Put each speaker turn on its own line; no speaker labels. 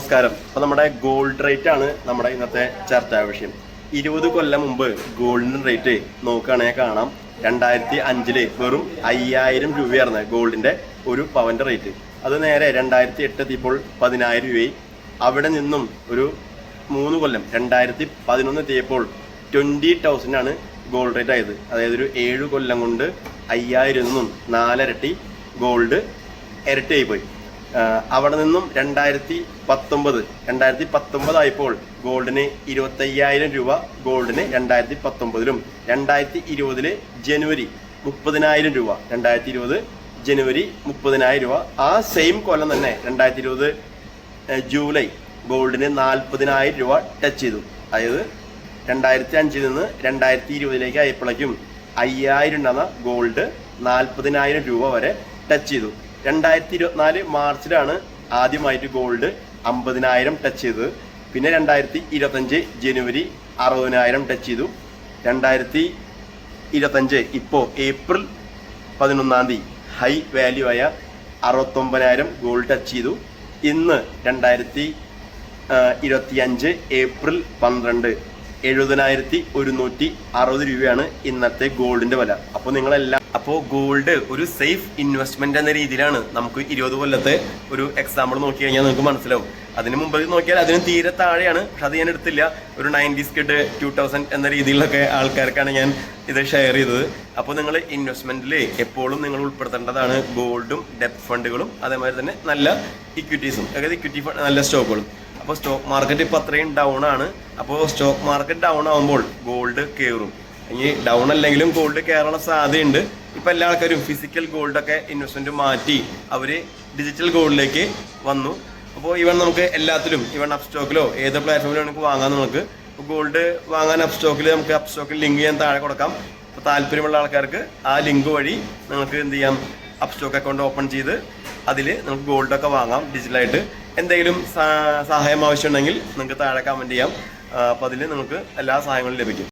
നമസ്കാരം. അപ്പൊ നമ്മുടെ ഗോൾഡ് റേറ്റ് ആണ് നമ്മുടെ ഇന്നത്തെ ചർച്ചാ വിഷയം. ഇരുപത് കൊല്ലം മുമ്പ് ഗോൾഡിന് റേറ്റ് നോക്കുകയാണെങ്കിൽ കാണാം. രണ്ടായിരത്തി അഞ്ചിൽ വെറും അയ്യായിരം രൂപയായിരുന്നു ഗോൾഡിന്റെ ഒരു പവന്റെ റേറ്റ് അത് നേരെ രണ്ടായിരത്തി എട്ട് ഇപ്പോൾ പതിനായിരം രൂപയായി. അവിടെ നിന്നും ഒരു മൂന്ന് കൊല്ലം രണ്ടായിരത്തി പതിനൊന്ന് എത്തിയപ്പോൾ ട്വന്റി തൗസൻഡ് ആണ് ഗോൾഡ് റേറ്റ് ആയത്. അതായത് ഒരു ഏഴ് കൊല്ലം കൊണ്ട് അയ്യായിരം നിന്നും നാലരട്ടി ഗോൾഡ് ഇരട്ടിയായി പോയി. അവിടെ നിന്നും രണ്ടായിരത്തി പത്തൊമ്പത് രണ്ടായിരത്തി പത്തൊമ്പതായപ്പോൾ ഗോൾഡിന് ഇരുപത്തയ്യായിരം രൂപ ഗോൾഡിന് രണ്ടായിരത്തി പത്തൊമ്പതിലും. രണ്ടായിരത്തി ഇരുപതിൽ ജനുവരി മുപ്പതിനായിരം രൂപ രണ്ടായിരത്തി ഇരുപത് ജനുവരി മുപ്പതിനായിരം രൂപ. ആ സെയിം കൊല്ലം തന്നെ രണ്ടായിരത്തി ഇരുപത് ജൂലൈ ഗോൾഡിന് നാൽപ്പതിനായിരം രൂപ ടച്ച് ചെയ്തു. അതായത് രണ്ടായിരത്തി അഞ്ചിൽ നിന്ന് രണ്ടായിരത്തി ഇരുപതിലേക്ക് ആയപ്പോഴേക്കും അയ്യായിരം എന്ന ഗോൾഡ് നാൽപ്പതിനായിരം രൂപ വരെ ടച്ച് ചെയ്തു. രണ്ടായിരത്തി ഇരുപത്തിനാല് മാർച്ചിലാണ് ആദ്യമായിട്ട് ഗോൾഡ് അമ്പതിനായിരം ടച്ച് ചെയ്തത്. പിന്നെ രണ്ടായിരത്തി ഇരുപത്തഞ്ച് ജനുവരി അറുപതിനായിരം ടച്ച് ചെയ്തു. രണ്ടായിരത്തി ഇരുപത്തഞ്ച് ഇപ്പോൾ ഏപ്രിൽ പതിനൊന്നാം തീയതി ഹൈ വാല്യൂ ആയ അറുപത്തൊമ്പതിനായിരം ഗോൾഡ് ടച്ച് ചെയ്തു. ഇന്ന് രണ്ടായിരത്തി ഇരുപത്തി അഞ്ച് ഏപ്രിൽ പന്ത്രണ്ട് എഴുപതിനായിരത്തി ഒരുന്നൂറ്റി അറുപത് രൂപയാണ് ഇന്നത്തെ ഗോൾഡിന്റെ വില. അപ്പോൾ നിങ്ങളെല്ലാം അപ്പോൾ ഗോൾഡ് ഒരു സേഫ് ഇൻവെസ്റ്റ്മെന്റ് എന്ന രീതിയിലാണ് നമുക്ക് ഇരുപത് കൊല്ലത്തെ ഒരു എക്സാമ്പിൾ നോക്കി കഴിഞ്ഞാൽ നിങ്ങൾക്ക് മനസ്സിലാവും. അതിന് മുമ്പ് നോക്കിയാൽ അതിന് തീരെ താഴെയാണ്. പക്ഷെ അത് ഞാൻ എടുത്തില്ല. ഒരു നയന്റീസ് കിഡ് ടു തൗസൻഡ് എന്ന രീതിയിലൊക്കെ ആൾക്കാർക്കാണ് ഞാൻ ഇത് ഷെയർ ചെയ്തത്. അപ്പോൾ നിങ്ങൾ ഇൻവെസ്റ്റ്മെന്റിൽ എപ്പോഴും നിങ്ങൾ ഉൾപ്പെടുത്തേണ്ടതാണ് ഗോൾഡും ഡെപ്റ്റ് ഫണ്ടുകളും അതേമാതിരി തന്നെ നല്ല ഇക്വിറ്റീസും അതായത് ഇക്വിറ്റി ഫണ്ട് നല്ല സ്റ്റോക്കുകളും അപ്പോൾ സ്റ്റോക്ക് മാർക്കറ്റ് ഇപ്പോൾ അത്രയും ഡൗൺ ആണ്. അപ്പോൾ സ്റ്റോക്ക് മാർക്കറ്റ് ഡൗൺ ആകുമ്പോൾ ഗോൾഡ് കയറും ഇനി ഡൗൺ അല്ലെങ്കിലും ഗോൾഡ് കയറാനുള്ള സാധ്യതയുണ്ട്. ഇപ്പോൾ എല്ലാ ആൾക്കാരും ഫിസിക്കൽ ഗോൾഡൊക്കെ ഇൻവെസ്റ്റ്മെന്റ് മാറ്റി അവർ ഡിജിറ്റൽ ഗോൾഡിലേക്ക് വന്നു. അപ്പോൾ ഇവൺ നമുക്ക് എല്ലാത്തിലും ഇവൺ അപ്പ് സ്റ്റോക്കിലോ ഏത് പ്ലാറ്റ്ഫോമിലോ നമുക്ക് വാങ്ങാം നമുക്ക്. ഗോൾഡ് വാങ്ങാൻ അപ്പ് സ്റ്റോക്കിൽ നമുക്ക് അപ്പ് സ്റ്റോക്കിൽ ലിങ്ക് ചെയ്യാൻ താഴെ കൊടുക്കാം. അപ്പോൾ താല്പര്യമുള്ള ആൾക്കാർക്ക് ആ ലിങ്ക് വഴി നിങ്ങൾക്ക് എന്ത് ചെയ്യാം? അപ്പ് സ്റ്റോക്ക് അക്കൗണ്ട് ഓപ്പൺ ചെയ്ത് അതിൽ നമുക്ക് ഗോൾഡൊക്കെ വാങ്ങാം ഡിജിറ്റലായിട്ട് എന്തെങ്കിലും സഹായം ആവശ്യമുണ്ടെങ്കിൽ നിങ്ങൾക്ക് താഴെ കമന്റ് ചെയ്യാം. അപ്പോൾ അതിൽ നിങ്ങൾക്ക് എല്ലാ സഹായങ്ങളും ലഭിക്കും.